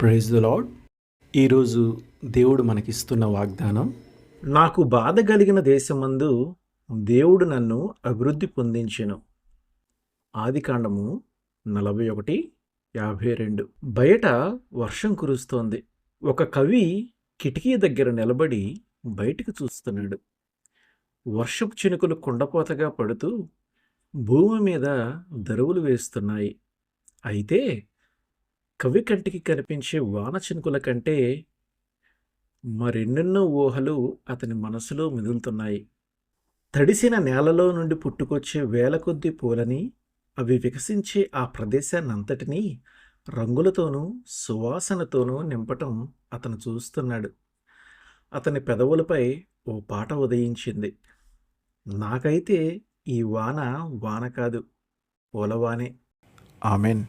Praise the lord ఈరోజు దేవుడు మనకిస్తున్న వాగ్దానం నాకు బాధ కలిగిన దేశమందు దేవుడు నన్ను అభివృద్ధి పొందించెను. ఆదికాండము నలభై ఒకటి యాభై రెండు బయట వర్షం కురుస్తోంది. ఒక కవి కిటికీ దగ్గర నిలబడి బయటికి చూస్తున్నాడు. వర్షపు చినుకులు కుండపోతగా పడుతూ భూమి మీద దరువులు వేస్తున్నాయి. అయితే కవి కంటికి కనిపించే వాన చినుకుల కంటే మరెన్నెన్నో ఊహలు అతని మనసులో మెదులుతున్నాయి తడిసిన నేలలో నుండి పుట్టుకొచ్చే వేల కొద్ది పూలని అవి వికసించే ఆ ప్రదేశాన్నంతటినీ రంగులతోనూ సువాసనతోనూ నింపటం అతను చూస్తున్నాడు. అతని పెదవులపై ఓ పాట ఉదయించింది. నాకైతే ఈ వాన వాన కాదు పూలవానే ఆమెన్.